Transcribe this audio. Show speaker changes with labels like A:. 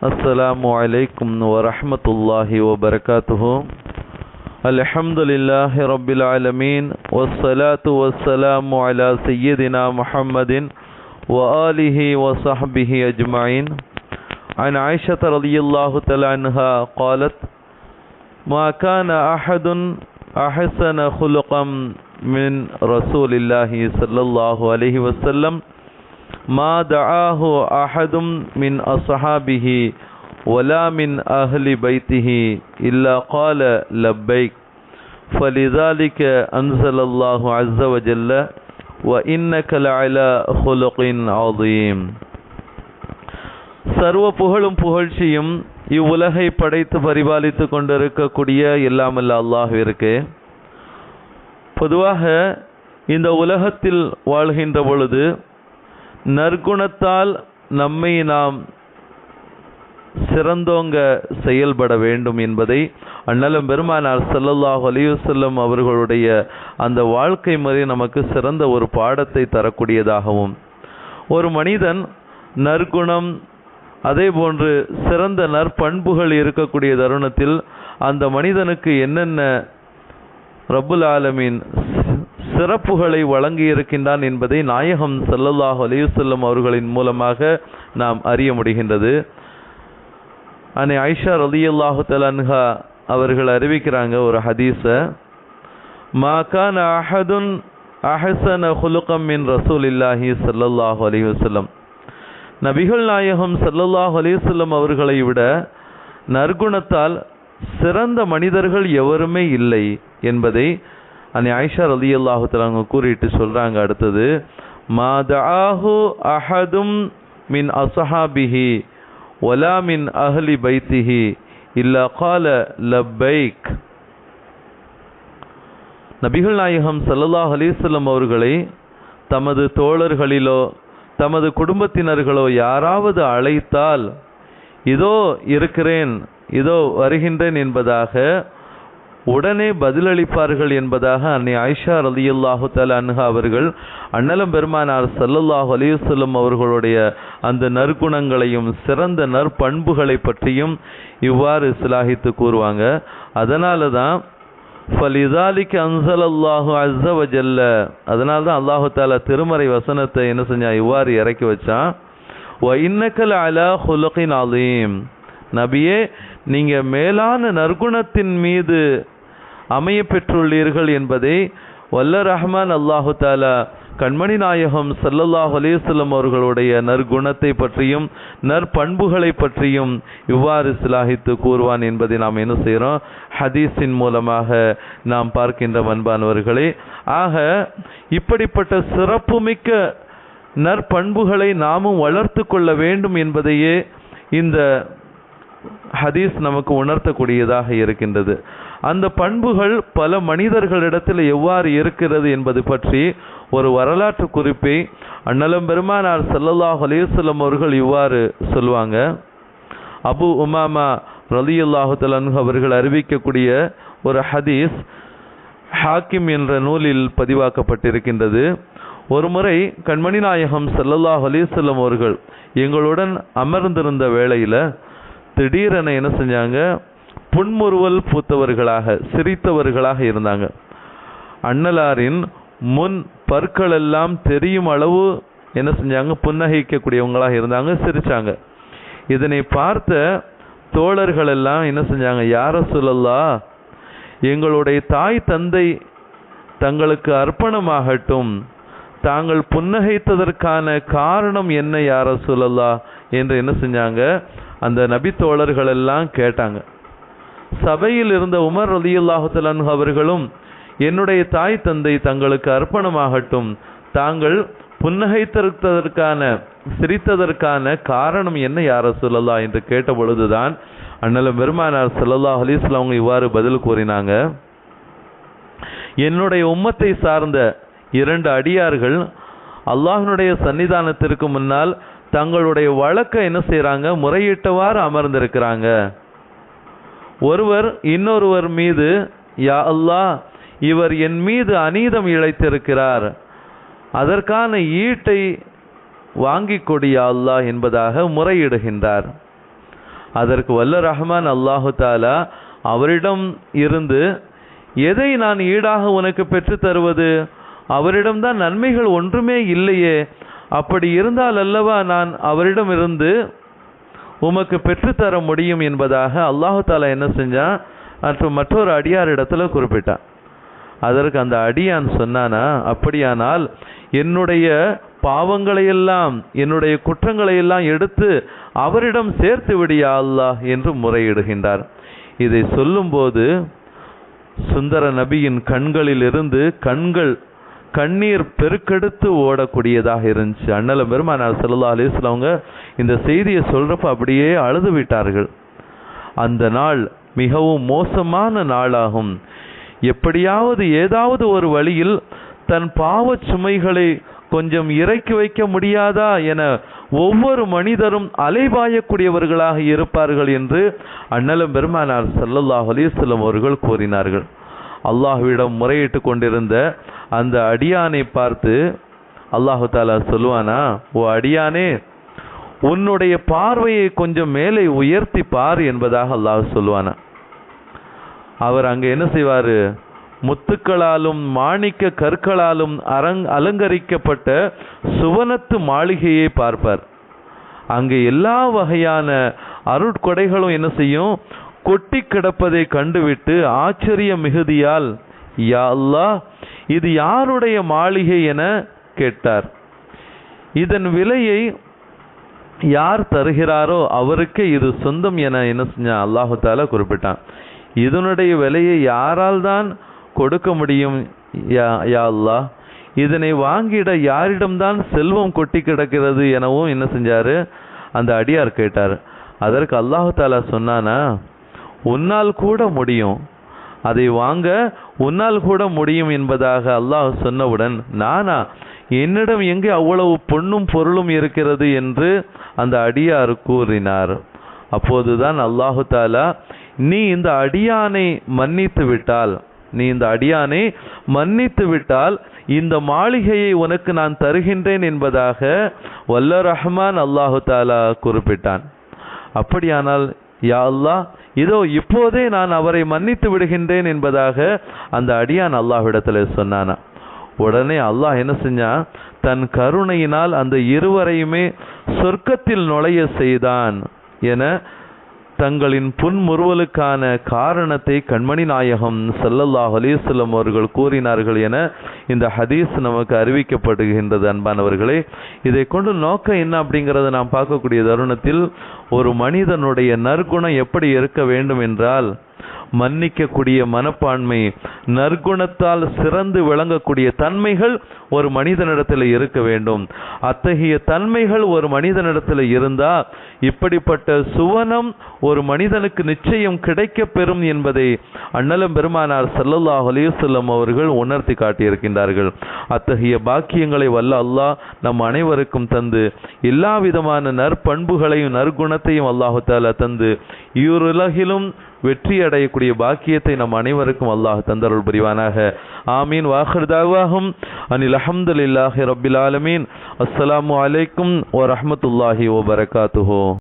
A: السلام عليكم ورحمة الله وبركاته. الحمد لله رب العالمين والصلاة والسلام على سيدنا محمد وآله وصحبه أجمعين. عن عائشة رضي الله تعالى عنها قالت ما كان أحد أحسن خلقا من رسول الله صلى الله عليه وسلم ما دعاه أحد من أصحابه ولا من أهل بيته إلا قال لبيك فلذلك أنزل الله عز وجل وإنك لعلى خلق عظيم சர்வ புகழும் புகழ்ச்சியும் இவ்வுலகை படைத்து பரிபாலித்து கொண்டிருக்கக்கூடிய எல்லாமல்ல அல்லாஹ்விற்கு பொதுவாக இந்த உலகத்தில் வாழ்கின்ற பொழுது நற்குணத்தால் நம்மை நாம் சிறந்தோங்க செயல்பட வேண்டும் என்பதை அண்ணலம் பெருமானார் செல்லல்லாஹ் அலைஹி அவர்களுடைய அந்த வாழ்க்கை முறை நமக்கு சிறந்த ஒரு பாடத்தை தரக்கூடியதாகவும். ஒரு மனிதன் நற்குணம் அதே போன்று சிறந்த நற்பண்புகள் இருக்கக்கூடிய தருணத்தில் அந்த மனிதனுக்கு என்னென்ன? ரப்புல் ஆலமின் சிறப்புகளை வழங்கி இருக்கின்றான் என்பதை நாயகம் ஸல்லல்லாஹு அலையுசல்லம் அவர்களின் மூலமாக நாம் அறிய முடிகின்றது. அன்னை ஐஷா ரலியல்லாஹு தலன்ஹா அவர்கள் அறிவிக்கிறாங்க ஒரு ஹதீஸ மாகான அஹதுன் அஹசன குலுகம் மின் ரசூல் இல்லாஹி சல்லல்லாஹு வஸல்லம். நபிகள் நாயகம் ஸல்லல்லாஹு அலைஹி அவர்களை விட நற்குணத்தால் சிறந்த மனிதர்கள் எவருமே இல்லை என்பதை அன்னை ஆயிஷா ரலியல்லாஹு தஆலா கூறிட்டு சொல்கிறாங்க அடுத்தது மாதாஹு அஹதும் மின் அசஹாபிஹி ஒலா மின் அஹ்லி பைத்திஹி இல்லா கால லப்பைக். நபிகள் நாயகம் சல்லல்லாஹ் அலைஹி அவர்களை தமது தோழர்களிலோ தமது குடும்பத்தினர்களோ யாராவது அழைத்தால் இதோ இருக்கிறேன் இதோ வருகின்றேன் என்பதாக உடனே பதிலளிப்பார்கள் என்பதாக அன்னை ஆயிஷா ரலியல்லாஹு தஆலா அன்ஹா அவர்கள் அண்ணலம் பெருமானார் சல்லல்லாஹு அலிவசல்லம் அவர்களுடைய அந்த நற்குணங்களையும் சிறந்த நற்பண்புகளை பற்றியும் இவ்வாறு சிலாகித்து கூறுவாங்க. அதனால தான் ஃபலிதாலிக்கு அன்சல் அல்லாஹு அஸ்ஸ வஜல்ல. அதனால தான் அல்லாஹு தாலா திருமறை வசனத்தை என்ன செஞ்சா இவ்வாறு இறக்கி வச்சான். ஒ இன்னக்கல் அலா ஹுலுகின் அலீம். நபியே நீங்கள் மேலான நற்குணத்தின் மீது அமைய பெற்றுள்ளீர்கள் என்பதை வல்ல ரஹ்மான் அல்லாஹு தாலா கண்மணி நாயகம் சல்லல்லாஹ் அலேஸ்லம் அவர்களுடைய நற்குணத்தை பற்றியும் நற்பண்புகளை பற்றியும் இவ்வாறு சிலாகித்து கூறுவான் என்பதை நாம் என்ன செய்கிறோம் ஹதீஸின் மூலமாக நாம் பார்க்கின்ற அன்பானவர்களே ஆக இப்படிப்பட்ட சிறப்புமிக்க நற்பண்புகளை நாமும் வளர்த்து கொள்ள வேண்டும் என்பதையே இந்த ஹதீஸ் நமக்கு உணர்த்தக்கூடியதாக இருக்கின்றது. அந்த பண்புகள் பல மனிதர்களிடத்தில் எவ்வாறு இருக்கிறது என்பது பற்றி ஒரு வரலாற்று குறிப்பை அண்ணலம் பெருமானார் சல்லல்லாஹ் அலேசல்லம் அவர்கள் இவ்வாறு சொல்லுவாங்க அபு உமாமா ரலியுல்லாஹு தலன் அவர்கள் அறிவிக்கக்கூடிய ஒரு ஹதீஸ் ஹாக்கிம் என்ற நூலில் பதிவாக்கப்பட்டிருக்கின்றது. ஒருமுறை கண்மணி நாயகம் சல்லல்லாஹ் அலிசல்லம் அவர்கள் எங்களுடன் அமர்ந்திருந்த வேளையில் திடீரென என்ன செஞ்சாங்க? புன்முறுவல் பூத்தவர்களாக சிரித்தவர்களாக இருந்தாங்க. அண்ணலாரின் முன் பற்கள் எல்லாம் தெரியும் அளவு என்ன செஞ்சாங்க? புன்னகைக்கக்கூடியவங்களாக இருந்தாங்க சிரிச்சாங்க. இதனை பார்த்த தோழர்கள் எல்லாம் என்ன செஞ்சாங்க? யார சொல்லலா எங்களுடைய தாய் தந்தை தங்களுக்கு அர்ப்பணமாகட்டும் தாங்கள் புன்னகைத்ததற்கான காரணம் என்ன யார சொல்லலா என்று என்ன செஞ்சாங்க? அந்த நபி தோழர்கள் எல்லாம் கேட்டாங்க. சபையில் இருந்த உமர் ரலியுல்லாஹுத்தலன் அவர்களும் என்னுடைய தாய் தந்தை தங்களுக்கு அர்ப்பணமாகட்டும். தாங்கள் புன்னகைத்திருத்ததற்கான சிரித்ததற்கான காரணம் என்ன யார சொல்லலா என்று கேட்ட பொழுதுதான் அண்ணலம் பெருமானார் சல்லல்லா அலிஸ்லாம் அவங்க இவ்வாறு பதில் கூறினாங்க. என்னுடைய உம்மத்தை சார்ந்த இரண்டு அடியார்கள் அல்லாஹினுடைய சன்னிதானத்திற்கு முன்னால் தங்களுடைய வழக்கை என்ன செய்கிறாங்க முறையிட்டவாறு அமர்ந்திருக்கிறாங்க. ஒருவர் இன்னொருவர் மீது யா அல்லாஹ் இவர் என் மீது அநீதம் இழைத்திருக்கிறார். அதற்கான ஈட்டை வாங்கி கொடியா அல்லாஹ் என்பதாக முறையிடுகின்றார். அதற்கு வல்ல ரஹ்மான் அல்லாஹு தாலா அவரிடம் இருந்து எதை நான் ஈடாக உனக்கு பெற்றுத் தருவது? அவரிடம்தான் நன்மைகள் ஒன்றுமே இல்லையே. அப்படி இருந்தால் அல்லவா நான் அவரிடமிருந்து உமக்கு பெற்றுத்தர முடியும் என்பதாக அல்லாஹு தாலா என்ன செஞ்சான்? மற்றும் மற்றொரு அடியார் இடத்துல குறிப்பிட்டான். அதற்கு அந்த அடியான் சொன்னானா அப்படியானால் என்னுடைய பாவங்களையெல்லாம் என்னுடைய குற்றங்களையெல்லாம் எடுத்து அவரிடம் சேர்த்து விடியா அல்லாஹ் என்று முறையிடுகின்றார். இதை சொல்லும்போது சுந்தர நபியின் கண்களில் இருந்து கண்கள் கண்ணீர் பெருக்கெடுத்து ஓடக்கூடியதாக இருந்துச்சு. அண்ணல பெருமானார் சல்லா அலிஸ்லவங்க இந்த செய்தியை சொல்றப்ப அப்படியே அழுது விட்டார்கள். அந்த நாள் மிகவும் மோசமான நாளாகும். எப்படியாவது ஏதாவது ஒரு வழியில் தன் பாவச் சுமைகளை கொஞ்சம் இறக்கி வைக்க முடியாதா என ஒவ்வொரு மனிதரும் அலைபாயக்கூடியவர்களாக இருப்பார்கள் என்று அண்ணலும் பெருமானார் சல்லல்லாஹ் அலிஸ்லம் அவர்கள் கூறினார்கள். அல்லாஹ்விடம் முறையிட்டு கொண்டிருந்த அந்த அடியானை பார்த்து அல்லாஹு தாலா சொல்லுவானா ஓ அடியானே உன்னுடைய பார்வையை கொஞ்சம் மேலே உயர்த்தி பார் என்பதாக அல்லாஹ் சொல்லுவானா. அவர் அங்கே என்ன செய்வார்? முத்துக்களாலும் மாணிக்க கற்களாலும் அரங் அலங்கரிக்கப்பட்ட சுவனத்து மாளிகையை பார்ப்பார். அங்கே எல்லா வகையான அருட்கொடைகளும் என்ன செய்யும்? கொட்டி கிடப்பதை கண்டுவிட்டு ஆச்சரிய மிகுதியால் யா அல்லாஹ் இது யாருடைய மாளிகை என கேட்டார். இதன் விலையை யார் தருகிறாரோ அவருக்கே இது சொந்தம் என என்ன செஞ்சான் அல்லாஹு தாலா குறிப்பிட்டான். இதனுடைய விலையை யாரால் தான் கொடுக்க முடியும் யா யா அல்லாஹ்? இதனை வாங்கிட யாரிடம்தான் செல்வம் கொட்டி கிடக்கிறது எனவும் என்ன செஞ்சாரு? அந்த அடியார் கேட்டார். அதற்கு அல்லாஹு தாலா சொன்னானா உன்னால் கூட முடியும். அதை வாங்க உன்னால் கூட முடியும் என்பதாக அல்லாஹ் சொன்னவுடன் நானா என்னிடம் எங்கே அவ்வளவு பொண்ணும் பொருளும் இருக்கிறது? என்று அந்த அடியார் கூறினார். அப்போதுதான் அல்லாஹு தாலா நீ இந்த அடியானை மன்னித்து விட்டால் நீ இந்த அடியானை மன்னித்து விட்டால் இந்த மாளிகையை உனக்கு நான் தருகின்றேன் என்பதாக வல்ல ரஹ்மான் அல்லாஹு தாலா குறிப்பிட்டான். அப்படியானால் யா அல்லாஹ் இதோ இப்போதே நான் அவரை மன்னித்து விடுகின்றேன் என்பதாக அந்த அடியான் அல்லாஹ்விடத்தில் சொன்னானா. உடனே அல்லாஹ் என்ன செஞ்சான்? தன் கருணையினால் அந்த இருவரையுமே சொர்க்கத்தில் நுழைய செய்தான் என தங்களின் புன்முறுவலுக்கான காரணத்தை கண்மணி நாயகம் சல்லல்லாஹ் அலிஸ்லம் அவர்கள் கூறினார்கள் என இந்த ஹதீஸ் நமக்கு அறிவிக்கப்படுகின்றது அன்பானவர்களே. இதை கொண்டு நோக்கம் என்ன அப்படிங்கிறத நாம் பார்க்கக்கூடிய தருணத்தில் ஒரு மனிதனுடைய நற்குணம் எப்படி இருக்க வேண்டும் என்றால் மன்னிக்கக்கூடிய மனப்பான்மை நற்குணத்தால் சிறந்து விளங்கக்கூடிய தன்மைகள் ஒரு மனிதனிடத்தில் இருக்க வேண்டும். அத்தகைய தன்மைகள் ஒரு மனிதனிடத்தில் இருந்தால் இப்படிப்பட்ட சுவனம் ஒரு மனிதனுக்கு நிச்சயம் கிடைக்க பெறும் என்பதை அண்ணலம் பெருமானார் சல்லல்லாஹ் அலிவசல்லம் அவர்கள் உணர்த்தி காட்டியிருக்கின்றார்கள். அத்தகைய பாக்கியங்களை வல்ல அல்லாஹ் நம் அனைவருக்கும் தந்து எல்லா விதமான நற்பண்புகளையும் நற்குணத்தையும் அல்லாஹு தாலா தந்து இவ்வுலகிலும் வெற்றி அடையக்கூடிய பாக்கியத்தை நம் அனைவருக்கும் அல்லாஹ் தந்தருள் புரிவானாக. ஆமீன். வாஹர் தாவாகும் அனில் அஹமதுல்லாஹி ரபில் ஆலமீன். அஸ்ஸலாமு அலைக்கும் ஓ வபரகாத்துஹோ.